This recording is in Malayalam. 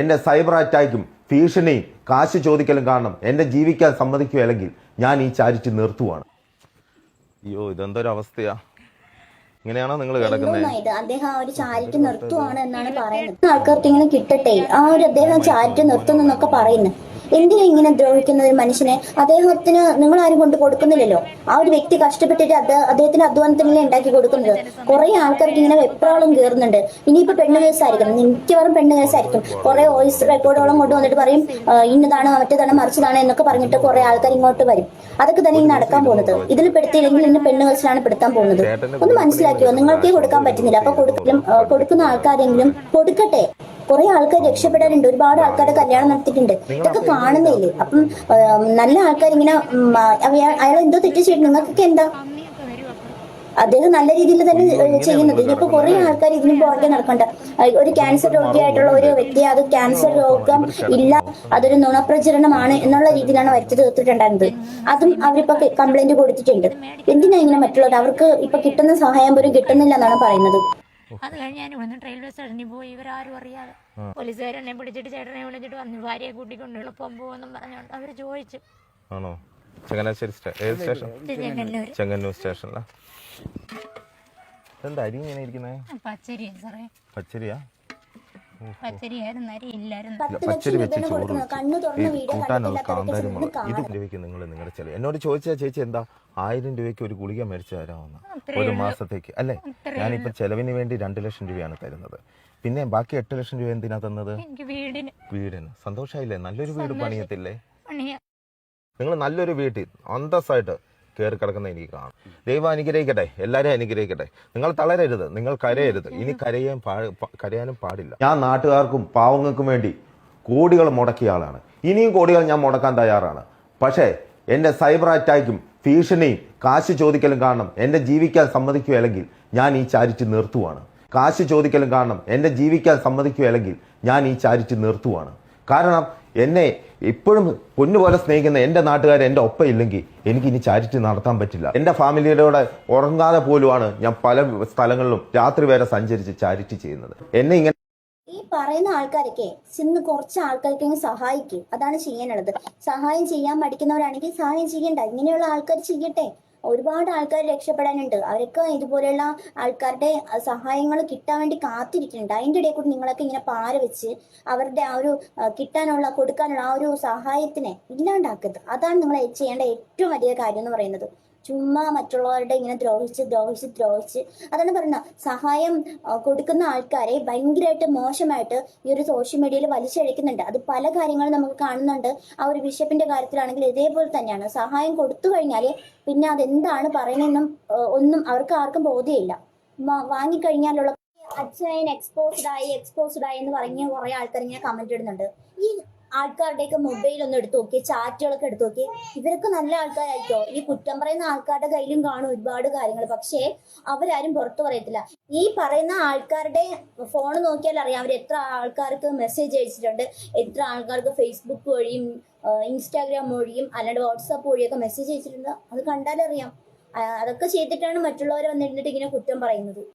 എന്റെ സൈബർ അറ്റാക്കും ഭീഷണിയും കാശ് ചോദിക്കലും കാരണം എന്നെ ജീവിക്കാൻ സമ്മതിക്കുകയല്ലെങ്കിൽ ഞാൻ ഈ ചാരിറ്റി നിർത്തുവാണ്. അയ്യോ ഇതെന്തൊരു അവസ്ഥയാ? ഇങ്ങനെയാണോ നിങ്ങൾ കിടക്കുന്നത് അദ്ദേഹം ആ ഒരു ചാരിറ്റി നിർത്തുവാണ് എന്നാണ് പറയുന്നത്. ആൾക്കാർക്ക് ഇങ്ങനെ കിട്ടട്ടെ? ആ ഒരു അദ്ദേഹം ചാരിറ്റി നിർത്തുന്നൊക്കെ പറയുന്നത് പറയുന്നു. എന്തിനാ ഇങ്ങനെ ദ്രോഹിക്കുന്ന ഒരു മനുഷ്യനെ? അദ്ദേഹത്തിന് നിങ്ങൾ ആരും കൊണ്ട് കൊടുക്കുന്നില്ലല്ലോ. ആ ഒരു വ്യക്തി കഷ്ടപ്പെട്ടിട്ട് അത്- അദ്ദേഹത്തിന്റെ അധ്വാനത്തിനല്ലേ ഉണ്ടാക്കി കൊടുക്കുന്നത്? കുറെ ആൾക്കാർക്ക് ഇങ്ങനെ വെപ്രാളം കയറുന്നുണ്ട് ഇനിയിപ്പോ പെണ്ണ് കേസായിരിക്കും മിക്കവാറും പെണ്ണ് കേസായിരിക്കും. കുറെ വോയിസ് റെക്കോർഡോളം കൊണ്ട് വന്നിട്ട് പറയും ഇന്നതാണ് മറ്റേതാണ് മറിച്ചതാണ് എന്നൊക്കെ പറഞ്ഞിട്ട് കുറെ ആൾക്കാർ ഇങ്ങോട്ട് വരും. അതൊക്കെ തന്നെ ഇനി നടക്കാൻ പോകുന്നത്. ഇതിൽ പെടുത്തിയില്ലെങ്കിൽ ഇന്ന് പെണ്ണ് കേസിലാണ് പെടുത്താൻ പോകുന്നത്. ഒന്ന് മനസ്സിലാക്കിയോ? നിങ്ങൾക്കേ കൊടുക്കാൻ പറ്റുന്നില്ല. അപ്പൊ കൊടുക്കലും കൊടുക്കുന്ന ആൾക്കാരെങ്കിലും കൊടുക്കട്ടെ? കുറെ ആൾക്കാർ രക്ഷപ്പെടാനുണ്ട്. ഒരുപാട് ആൾക്കാരുടെ കല്യാണം നടത്തിയിട്ടുണ്ട്. ഇതൊക്കെ കാണുന്നില്ലേ? അപ്പം നല്ല ആൾക്കാർ ഇങ്ങനെ അയാൾ എന്തോ തെറ്റ് ചെയ്തിട്ട് നിങ്ങൾക്കൊക്കെ എന്താ? അദ്ദേഹം നല്ല രീതിയിൽ തന്നെ ചെയ്യുന്നത് ഇനിയിപ്പോ കുറെ ആൾക്കാർ ഇതിന് പുറകെ നടക്കണ്ട. ഒരു ക്യാൻസർ രോഗിയായിട്ടുള്ള ഒരു വ്യക്തി അത് ക്യാൻസർ രോഗം ഇല്ല. അതൊരു നുണപ്രചരണമാണ് എന്നുള്ള രീതിയിലാണ് വരുത്തി തീർത്തിട്ടുണ്ടായിരുന്നത്. അതും അവരിപ്പോ കംപ്ലൈന്റ് കൊടുത്തിട്ടുണ്ട്. എന്തിനാ ഇങ്ങനെ മറ്റുള്ളവർ? അവർക്ക് ഇപ്പൊ കിട്ടുന്ന സഹായം പോലും കിട്ടുന്നില്ല എന്നാണ് പറയുന്നത്. അത് കഴിഞ്ഞ് ഞാൻ ഇവിടുന്ന് റെയിൽവേ സ്റ്റേഷനിൽ പോയി. ഇവരാരും അറിയാതെ. പോലീസുകാരെന്നെ പിടിച്ചിട്ട് ചേട്ടനെ വിളിച്ചിട്ട് വന്നു. ഭാര്യയെ കൂട്ടിക്കൊണ്ട് എളുപ്പം പോകുമെന്നും പറഞ്ഞുകൊണ്ട് അവർ ചോദിച്ചു. ആണോ? ചങ്ങനാശ്ശേരി ഏത് സ്റ്റേഷൻ? ചെങ്ങന്നൂർ സ്റ്റേഷനിലാ. എന്താ അരി ഇങ്ങനെ ഇരിക്കുന്നേ? പച്ചരിയാ സാറേ. പച്ചരിയാ? പച്ചരിയായിരുന്നു അരി ഇല്ലായിരുന്നു. പച്ചരി വെച്ച് ചോറ് ഈ കൂട്ടാനുള്ള കാന്താരി മുളക്. ഇത് രൂപയ്ക്ക് നിങ്ങൾ നിങ്ങളുടെ ചെലവ് എന്നോട് ചോദിച്ചാൽ ചേച്ചി എന്താ ആയിരം രൂപയ്ക്ക് ഒരു ഗുളിക മേടിച്ചു തരാമെന്ന് ഒരു മാസത്തേക്ക് അല്ലേ? ഞാനിപ്പൊ ചെലവിന് വേണ്ടി രണ്ട് ലക്ഷം രൂപയാണ് തരുന്നത്. പിന്നെ ബാക്കി എട്ട് ലക്ഷം രൂപ എന്തിനാ തന്നത്? എനിക്ക് വീടിന്. വീടിന്. സന്തോഷമായില്ലേ നല്ലൊരു വീട് പണിയത്തില്ലേ? പണിയാ. നിങ്ങൾ നല്ലൊരു വീട്ടിൽ അന്തസ്സായിട്ട് കയറി കിടക്കുന്ന എനിക്ക് കാണാം. ദൈവം അനുഗ്രഹിക്കട്ടെ എല്ലാവരെയും അനുഗ്രഹിക്കട്ടെ. നിങ്ങൾ തളരരുത് നിങ്ങൾ കരയരുത്. ഇനി കരയാൻ കരയാനും പാടില്ല. ഞാൻ നാട്ടുകാർക്കും പാവങ്ങൾക്കും വേണ്ടി കോടികൾ മുടക്കിയ ആളാണ്. ഇനിയും കോടികൾ ഞാൻ മുടക്കാൻ തയ്യാറാണ്. പക്ഷേ എന്റെ സൈബർ അറ്റാക്കും ഭീഷണിയും കാശ് ചോദിക്കലും കാരണം എന്റെ ജീവിക്കാൻ സമ്മതിക്കുകയല്ലെങ്കിൽ ഞാൻ ഈ ചാരിറ്റി നിർത്തുവാണ്. കാശ് ചോദിക്കലും കാരണം എന്റെ ജീവിക്കാൻ സമ്മതിക്കുകയല്ലെങ്കിൽ ഞാൻ ഈ ചാരിറ്റി നിർത്തുവാണ്. കാരണം എന്നെ ഇപ്പോഴും പൊന്നുപോലെ സ്നേഹിക്കുന്ന എന്റെ നാട്ടുകാർ എന്റെ ഒപ്പം ഇല്ലെങ്കിൽ എനിക്ക് ഇനി ചാരിറ്റി നടത്താൻ പറ്റില്ല. എന്റെ ഫാമിലിയുടെ ഉറങ്ങാതെ പോലുമാണ് ഞാൻ പല സ്ഥലങ്ങളിലും രാത്രി വരെ സഞ്ചരിച്ച് ചാരിറ്റി ചെയ്യുന്നത്. എന്നെ ഇങ്ങനെ ഈ പറയുന്ന ആൾക്കാരൊക്കെ ചെന്ന് കുറച്ച് ആൾക്കാർക്കെങ്കിലും സഹായിക്കും. അതാണ് ചെയ്യാനുള്ളത്. സഹായം ചെയ്യാൻ പഠിക്കുന്നവരാണെങ്കിൽ സഹായം ചെയ്യണ്ട. ഇങ്ങനെയുള്ള ആൾക്കാർ ചെയ്യട്ടെ. ഒരുപാട് ആൾക്കാർ രക്ഷപ്പെടാനുണ്ട്. അവരൊക്കെ ഇതുപോലെയുള്ള ആൾക്കാരുടെ സഹായങ്ങൾ കിട്ടാൻ വേണ്ടി കാത്തിരിക്കുന്നുണ്ട്. അതിന്റെ ഇടയിൽ കൂടി നിങ്ങളൊക്കെ ഇങ്ങനെ പാര വെച്ച് അവരുടെ ആ ഒരു കിട്ടാനുള്ള കൊടുക്കാനുള്ള ആ ഒരു സഹായത്തിനെ ഇല്ലാണ്ടാക്കരുത്. അതാണ് നിങ്ങൾ ചെയ്യേണ്ട ഏറ്റവും വലിയ കാര്യം എന്ന് പറയുന്നത്. ചുമ്മാ മറ്റുള്ളവരുടെ ഇങ്ങനെ ദ്രോഹിച്ച് ദ്രോഹിച്ച് ദ്രോഹിച്ച് അതാണ് പറയുന്നത് സഹായം കൊടുക്കുന്ന ആൾക്കാരെ ഭയങ്കരമായിട്ട് മോശമായിട്ട് ഈ ഒരു സോഷ്യൽ മീഡിയയിൽ വലിച്ചഴിക്കുന്നുണ്ട്. അത് പല കാര്യങ്ങളും നമുക്ക് കാണുന്നുണ്ട്. ആ ഒരു ബിഷപ്പിന്റെ കാര്യത്തിലാണെങ്കിൽ ഇതേപോലെ തന്നെയാണ്. സഹായം കൊടുത്തു കഴിഞ്ഞാൽ പിന്നെ അതെന്താണ് പറയുന്നതെന്നും ഒന്നും അവർക്ക് ആർക്കും ബോധ്യമില്ല. വാങ്ങിക്കഴിഞ്ഞാലുള്ള അച്ഛൻ എക്സ്പോസ്ഡ് ആയി എക്സ്പോസ്ഡ് ആയി എന്ന് പറഞ്ഞ് കുറെ ആൾക്കാർ ഇങ്ങനെ കമന്റ് ഇടുന്നുണ്ട്. ഈ ആൾക്കാരുടെയൊക്കെ മൊബൈൽ ഒന്ന് എടുത്തു നോക്കി ചാറ്റുകളൊക്കെ എടുത്തു നോക്കി. ഇവരൊക്കെ നല്ല ആൾക്കാരായിട്ടോ ഈ കുറ്റം പറയുന്ന ആൾക്കാരുടെ കയ്യിലും കാണും ഒരുപാട് കാര്യങ്ങൾ. പക്ഷേ അവരാരും പുറത്തു പറയത്തില്ല. ഈ പറയുന്ന ആൾക്കാരുടെ ഫോൺ നോക്കിയാൽ അറിയാം അവർ എത്ര ആൾക്കാർക്ക് മെസ്സേജ് അയച്ചിട്ടുണ്ട്. എത്ര ആൾക്കാർക്ക് ഫേസ്ബുക്ക് വഴിയും ഇൻസ്റ്റാഗ്രാം വഴിയും അല്ലാണ്ട് വാട്സാപ്പ് വഴിയൊക്കെ മെസ്സേജ് അയച്ചിട്ടുണ്ട്. അത് കണ്ടാലറിയാം. അതൊക്കെ ചെയ്തിട്ടാണ് മറ്റുള്ളവർ വന്നിരുന്നിട്ട് ഇങ്ങനെ കുറ്റം പറയുന്നത്.